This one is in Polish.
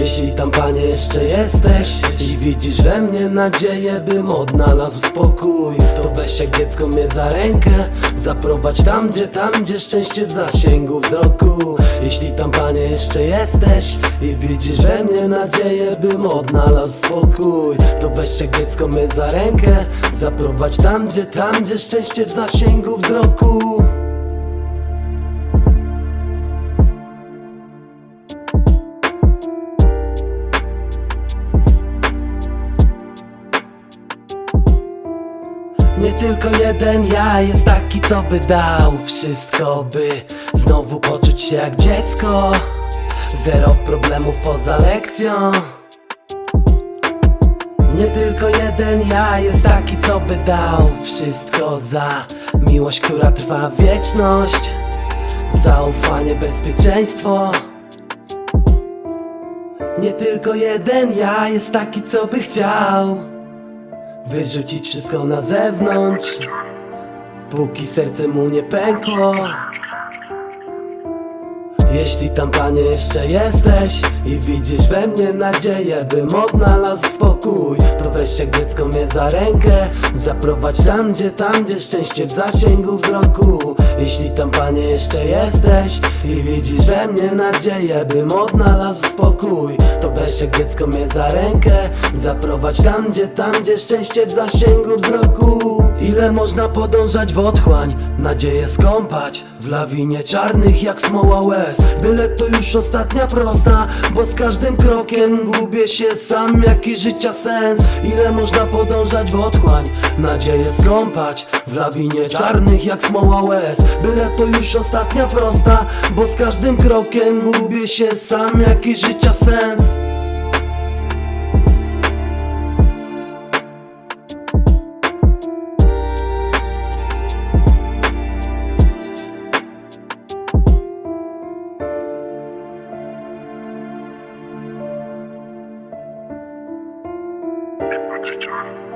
Jeśli tam panie jeszcze jesteś I widzisz we mnie nadzieję bym odnalazł spokój To weź jak dziecko mnie za rękę Zaprowadź tam gdzie, tam gdzie szczęście w zasięgu wzroku. Jeśli tam panie jeszcze jesteś I widzisz we mnie nadzieję bym odnalazł spokój To weź jak dziecko mnie za rękę Zaprowadź tam gdzie, tam gdzie szczęście w zasięgu wzroku tylko jeden ja jest taki, co by dał wszystko, by znowu poczuć się jak dziecko. Zero problemów poza lekcją. Nie tylko jeden ja jest taki, co by dał wszystko za miłość, która trwa wieczność. Zaufanie, bezpieczeństwo. Nie tylko jeden ja jest taki, co by chciał Wyrzucić wszystko na zewnątrz. Póki serce mu nie pękło Jeśli tam panie jeszcze jesteś I widzisz we mnie nadzieję Bym odnalazł spokój. To weź jak dziecko mnie za rękę Zaprowadź tam gdzie, tam gdzie szczęście w zasięgu wzroku. Jeśli tam panie jeszcze jesteś I widzisz we mnie nadzieję Bym odnalazł spokój. To weź jak dziecko mnie za rękę Zaprowadź tam gdzie, tam gdzie szczęście w zasięgu wzroku. Ile można podążać w otchłań Nadzieję skąpać W lawinie czarnych jak smoła łez Byle to już ostatnia prosta Bo z każdym krokiem gubię się sam. Jaki życia sens Ile można podążać w otchłań? Nadzieję skąpać W lawinie czarnych jak smoła łez. Byle to już ostatnia prosta Bo z każdym krokiem gubię się sam. Jaki życia sens جان